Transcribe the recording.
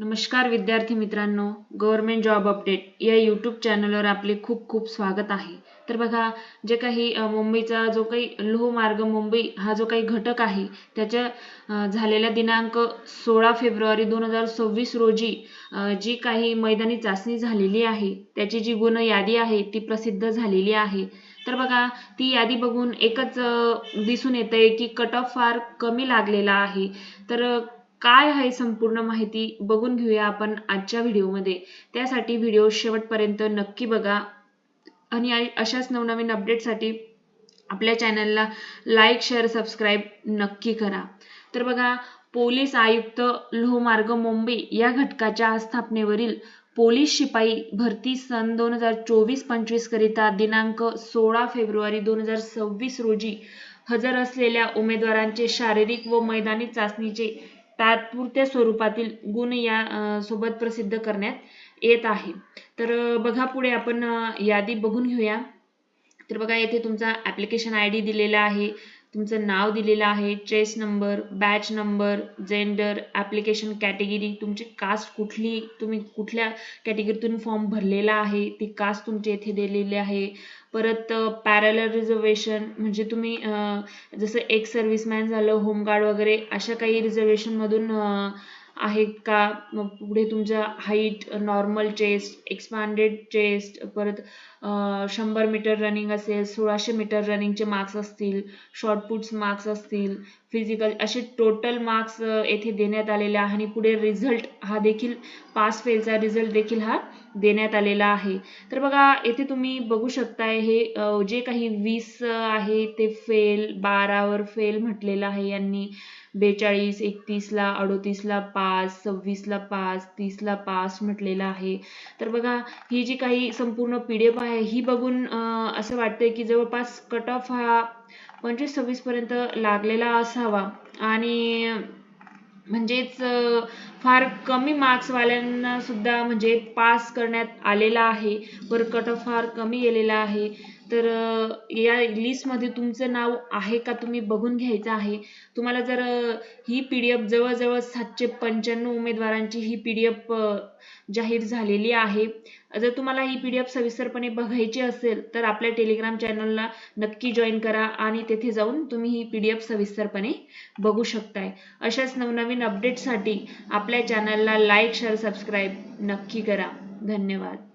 नमस्कार विद्यार्थी मित्रांनो गव्हर्नमेंट जॉब अपडेट या यूट्यूब चॅनलवर आपले खूप खूप स्वागत आहे. तर बघा जे काही मुंबईचा जो काही लोहमार्ग मुंबई हा जो काही घटक आहे त्याच्या झालेल्या दिनांक सोळा फेब्रुवारी दोन हजार सव्वीस रोजी जी काही मैदानी चाचणी झालेली आहे त्याची जी गुण यादी आहे ती प्रसिद्ध झालेली आहे. तर बघा ती यादी बघून एकच दिसून दिसून येतंय की कट ऑफ फार कमी लागलेला आहे. तर काय आहे संपूर्ण माहिती बघून घेऊया आपण आजच्या व्हिडिओमध्ये. त्यासाठी व्हिडिओ शेवटपर्यंत नक्की बघा. आणि अशाच नवनवीन अपडेटसाठी आपल्या चॅनलला लाईक शेअर सबस्क्राईब नक्की करा. तर बघा पोलीस आयुक्त लोहमार्ग मुंबई या घटकाच्या स्थापनेवरील पोलीस शिपाई भरती सन दोन हजार चोवीस पंचवीस करिता दिनांक सोळा फेब्रुवारी दोन हजार सव्वीस रोजी हजर असलेल्या उमेदवारांचे शारीरिक व मैदानी चाचणीचे तात्पुरत्या स्वरूपातील गुण या सोबत प्रसिद्ध करण्यात येत आहे. तर बघा पुढे आपण यादी बघून घेऊया. तर बघा येथे तुमचा ॲप्लिकेशन आय डी दिलेला आहे. तुमचं नाव दिलेलं आहे trace number batch number gender application category तुमची कास्ट कुठली तुम्ही कुठल्या कॅटेगरीतून फॉर्म भरलेला आहे ती कास्ट तुमची येथे दिलेली आहे. परत पॅरलर रिझर्वेशन म्हणजे तुम्ही जसं एक सर्व्हिसमॅन झालं होमगार्ड वगैरे अशा काही रिझर्वेशनमधून आहेत का? मग पुढे तुमच्या height normal chest expanded chest परत शंभर मीटर रनिंग असेल सोळाशे मीटर रनिंगचे मार्क्स असतील शॉर्टपुट्स मार्क्स असतील फिजिकल असे टोटल मार्क्स येथे देण्यात आलेले आहे आणि पुढे रिझल्ट हा देखील पास फेलचा रिझल्ट देखील हा देण्यात आलेला आहे. तर बघा येथे तुम्ही बघू शकताय हे जे काही वीस आहे ते फेल बारावर फेल म्हटलेलं आहे यांनी. बेचाळीस एकतीसला अडोतीसला पास सव्वीसला पास तीसला पास म्हटलेलं आहे. तर बघा ही जी काही संपूर्ण पी डी एफ आहे ही बघून असं वाटतंय की जवळपास कट ऑफ हा पंचवीस सव्वीस पर्यंत लागलेला असावा. आणि म्हणजेच फार कमी मार्क्सवाल्यांना सुद्धा म्हणजे पास करण्यात आलेला आहे. वर कट ऑफ फार कमी गेलेला आहे. तर या लिस्टमध्ये तुमचं नाव आहे का? तुम्ही बघून घ्यायचं आहे. तुम्हाला जर ही पी डी एफ जवळजवळ सातशे पंच्याण्णव उमेदवारांची ही पी डी एफ जाहीर झालेली आहे. जर तुम्हाला ही पी डी एफ सविस्तरपणे बघायची असेल तर आपल्या टेलिग्राम चॅनलला नक्की जॉईन करा आणि तेथे जाऊन तुम्ही ही पी डी एफ सविस्तरपणे बघू शकताय. अशाच नवनवीन अपडेटसाठी आपल्या चॅनलला लाईक शेअर सबस्क्राईब नक्की करा. धन्यवाद.